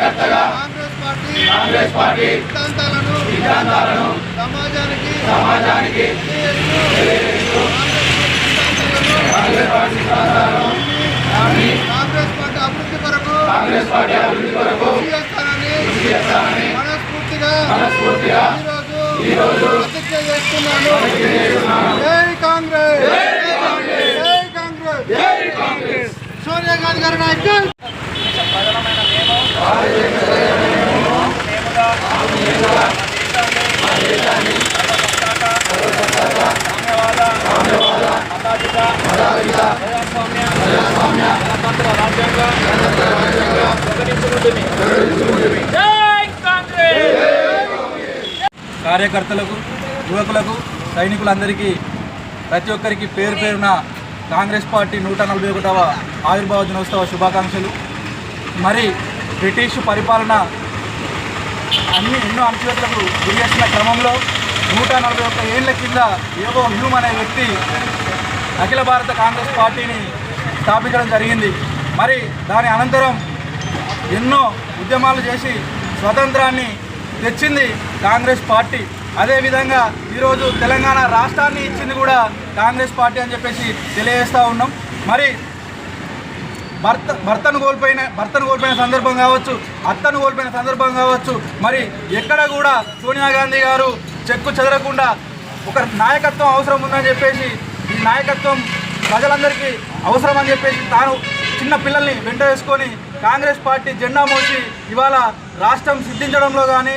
కార్యకర్తగా Congress party Congress party సిద్ధాంతాలను సిద్ధాంతాలను సమాజానికి సమాజానికి కాంగ్రెస్ పార్టీ సిద్ధాంతాలను కాంగ్రెస్ పార్టీ అభివృద్ధి కొరకు కాంగ్రెస్ పార్టీ అభివృద్ధి కొరకు కృషి చేస్తానని చేస్తానని మనస్ఫూర్తిగా మనస్ఫూర్తిగా ఈరోజు ప్రతిజ్ఞ చేస్తున్నాను. జై కాంగ్రెస్. జై కాంగ్రెస్. సోనియా గాంధీ గారి కార్యకర్తలకు యువకులకు సైనికులందరికీ ప్రతి ఒక్కరికి పేరు పేరున కాంగ్రెస్ పార్టీ నూట నలభై ఒకటవ ఆవిర్భావ దినోత్సవ శుభాకాంక్షలు. మరి బ్రిటిష్ పరిపాలన అన్ని ఎన్నో అంశవేత్తలకు గురి చేసిన క్రమంలో నూట నలభై ఒక్క ఏళ్ళ కింద ఏవో హ్యూమ్ అనే వ్యక్తి అఖిల భారత కాంగ్రెస్ పార్టీని స్థాపించడం జరిగింది. మరి దాని అనంతరం ఎన్నో ఉద్యమాలు చేసి స్వతంత్రాన్ని తెచ్చింది కాంగ్రెస్ పార్టీ. అదేవిధంగా ఈరోజు తెలంగాణ రాష్ట్రాన్ని ఇచ్చింది కూడా కాంగ్రెస్ పార్టీ అని చెప్పేసి తెలియజేస్తూ ఉన్నాం. మరి భర్త భర్తను కోల్పోయిన భర్తను కోల్పోయిన సందర్భం కావచ్చు అత్తను కోల్పోయిన సందర్భం కావచ్చు. మరి ఎక్కడ కూడా సోనియా గాంధీ గారు చెక్కు చెదరకుండా ఒక నాయకత్వం అవసరం ఉందని చెప్పేసి ఈ నాయకత్వం ప్రజలందరికీ అవసరం అని చెప్పేసి తాను చిన్న పిల్లల్ని వెంట వేసుకొని కాంగ్రెస్ పార్టీ జెండా మోసి ఇవాళ రాష్ట్రం సిద్ధించడంలో కానీ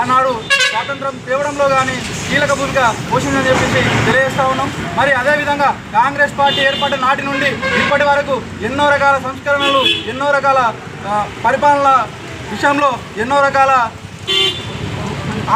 ఆనాడు స్వాతంత్రం తేవడంలో కానీ కీలక భూమిక పోషిందని చెప్పేసి తెలియజేస్తా ఉన్నాం. మరి అదేవిధంగా కాంగ్రెస్ పార్టీ ఏర్పడిన నాటి నుండి ఇప్పటి వరకు ఎన్నో రకాల సంస్కరణలు ఎన్నో రకాల పరిపాలనల పరిపాలన విషయంలో ఎన్నో రకాల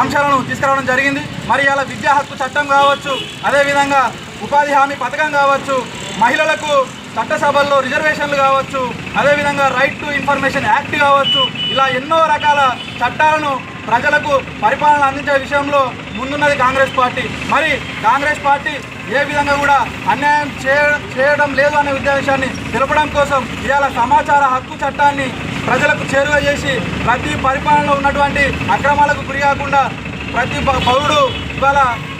అంశాలను తీసుకురావడం జరిగింది. మరి అలా విద్యా హక్కు చట్టం కావచ్చు అదేవిధంగా ఉపాధి హామీ పథకం కావచ్చు మహిళలకు చట్టసభల్లో రిజర్వేషన్లు కావచ్చు అదేవిధంగా రైట్ టు ఇన్ఫర్మేషన్ యాక్ట్ కావచ్చు ఇలా ఎన్నో రకాల చట్టాలను ప్రజలకు పరిపాలన అందించే విషయంలో ముందున్నది కాంగ్రెస్ పార్టీ. మరి కాంగ్రెస్ పార్టీ ఏ విధంగా కూడా అన్యాయం చేయ- చేయడం లేదు అనే ఉద్దేశాన్ని తెలపడం కోసం ఇవాళ సమాచార హక్కు చట్టాన్ని ప్రజలకు చేరువ చేసి ప్రతి పరిపాలనలో ఉన్నటువంటి అక్రమాలకు గురి కాకుండా ప్రతి పౌరుడు ఇవాళ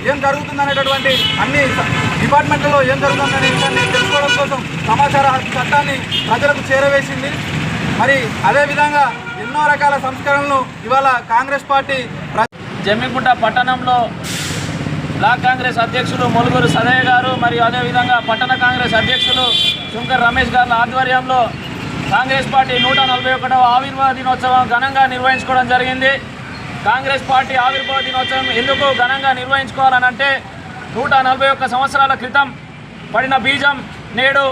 ఏం జరుగుతుందనేటటువంటి అన్ని డిపార్ట్మెంట్లలో ఏం జరుగుతుందనే విషయాన్ని తెలుసుకోవడం కోసం సమాచార హక్కు చట్టాన్ని ప్రజలకు చేరవేసింది. మరి అదేవిధంగా ఎన్నో రకాల సంస్కరణలు ఇవాళ కాంగ్రెస్ పార్టీ జమ్మిగుంట పట్టణంలో బ్లాక్ కాంగ్రెస్ అధ్యక్షులు మొలుగురు సదయ్య గారు మరియు అదేవిధంగా పట్టణ కాంగ్రెస్ అధ్యక్షులు శంకర్ రమేష్ గారి ఆధ్వర్యంలో కాంగ్రెస్ పార్టీ నూట నలభై ఒకటవ ఆవిర్భావ దినోత్సవం ఘనంగా నిర్వహించుకోవడం జరిగింది. కాంగ్రెస్ పార్టీ ఆవిర్భావ దినోత్సవం ఎందుకు ఘనంగా నిర్వహించుకోవాలనంటే నూట నలభై ఒక్క సంవత్సరాల క్రితం పడిన బీజం నేడు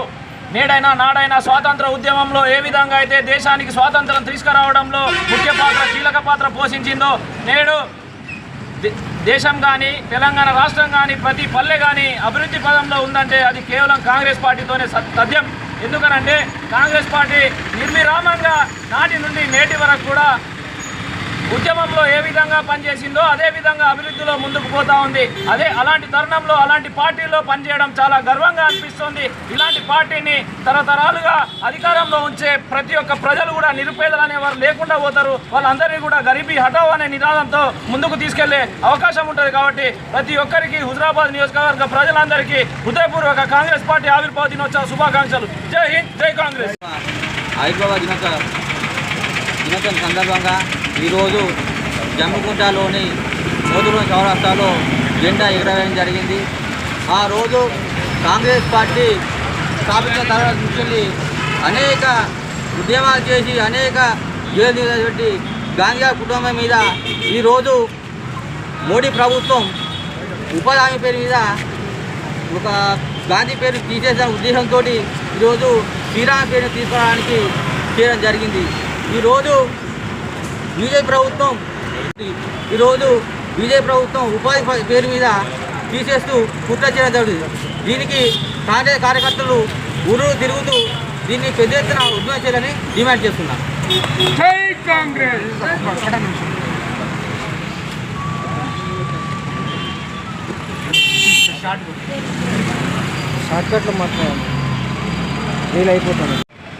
నేడైనా నాడైనా స్వాతంత్ర ఉద్యమంలో ఏ విధంగా అయితే దేశానికి స్వాతంత్రం తీసుకురావడంలో ముఖ్య పాత్ర కీలక పాత్ర పోషించిందో నేడు దే- దేశం కానీ తెలంగాణ రాష్ట్రం కానీ ప్రతి పల్లె కానీ అభివృద్ధి పదంలో ఉందంటే అది కేవలం కాంగ్రెస్ పార్టీతోనే సద్యం ఎందుకనంటే కాంగ్రెస్ పార్టీ నిర్విరామంగా నాటి నుండి నేటి వరకు కూడా ఉద్యమంలో ఏ విధంగా పనిచేసిందో అదే విధంగా అభివృద్ధిలో ముందుకు పోతా ఉంది. అదే అలాంటి తరుణంలో అలాంటి పార్టీలో పనిచేయడం చాలా గర్వంగా అనిపిస్తుంది. ఇలాంటి పార్టీని తరతరాలుగా అధికారంలో ఉంచే ప్రతి ఒక్క ప్రజలు కూడా నిరుపేదలు అనేవారు లేకుండా పోతారు. వాళ్ళందరినీ కూడా గరీబీ హటావ్ అనే నినాదంతో ముందుకు తీసుకెళ్ళే అవకాశం ఉంటుంది కాబట్టి ప్రతి ఒక్కరికి హుజరాబాద్ నియోజకవర్గ ప్రజలందరికీ హృదయపూర్వక కాంగ్రెస్ పార్టీ ఆవిర్భావ దినోత్సవ శుభాకాంక్షలు. జై హింద్ జై కాంగ్రెస్. ఆవిర్భావ దినోత్సవం సందర్భంగా ఈరోజు జమ్మికుంటలోని మోదురు చౌరస్తాలో జెండా ఎగరవేయడం జరిగింది. ఆ రోజు కాంగ్రెస్ పార్టీ స్థాపించిన తర్వాత నుంచి అనేక ఉద్యమాలు చేసి అనేక జైలు పెట్టి గాంధీ గారి కుటుంబం మీద ఈరోజు మోడీ ప్రభుత్వం ఉపాధి హామీ పేరు మీద ఒక గాంధీ పేరు తీసేసిన ఉద్దేశంతో ఈరోజు శ్రీరామ్ పేరు తీసుకోవడానికి చేయడం జరిగింది. ఈరోజు బీజేపీ ప్రభుత్వం ఈరోజు బీజేపీ ప్రభుత్వం ఉపాధి పేరు మీద తీసేస్తూ కుట్ర చేయడం జరుగుతుంది దీనికి కాంగ్రెస్ కార్యకర్తలు ఊరు తిరుగుతూ దీన్ని పెద్ద ఎత్తున ఉద్యమం చేయాలని డిమాండ్ చేస్తున్నాం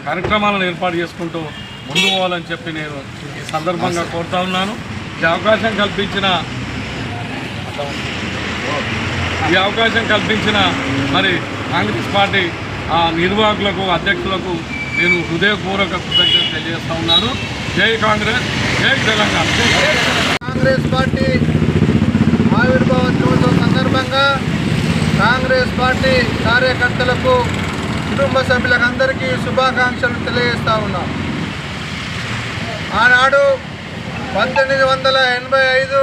కార్యక్రమాలను ఏర్పాటు చేసుకుంటూ ముందు పోవాలని చెప్పి నేను ఈ సందర్భంగా కోరుతా ఉన్నాను. ఈ అవకాశం కల్పించిన ఈ అవకాశం కల్పించిన మరి కాంగ్రెస్ పార్టీ ఆ నిర్వాహకులకు అధ్యక్షులకు నేను హృదయపూర్వక కృతజ్ఞత తెలియజేస్తా ఉన్నాను. జై కాంగ్రెస్ జై తెలంగాణ. కాంగ్రెస్ పార్టీ ఆవిర్భావ దినోత్సవం సందర్భంగా కాంగ్రెస్ పార్టీ కార్యకర్తలకు కుటుంబ సభ్యులకు అందరికీ శుభాకాంక్షలు తెలియజేస్తా ఉన్నాం ఆనాడు పంతొమ్మిది వందల ఎనభై ఐదు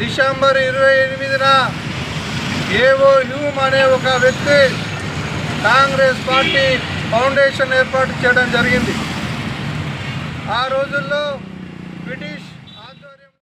డిసెంబర్ ఇరవై ఎనిమిదిన ఏవో హ్యూమ్ అనే ఒక వ్యక్తి కాంగ్రెస్ పార్టీ ఫౌండేషన్ ఏర్పాటు చేయడం జరిగింది. ఆ రోజుల్లో బ్రిటిష్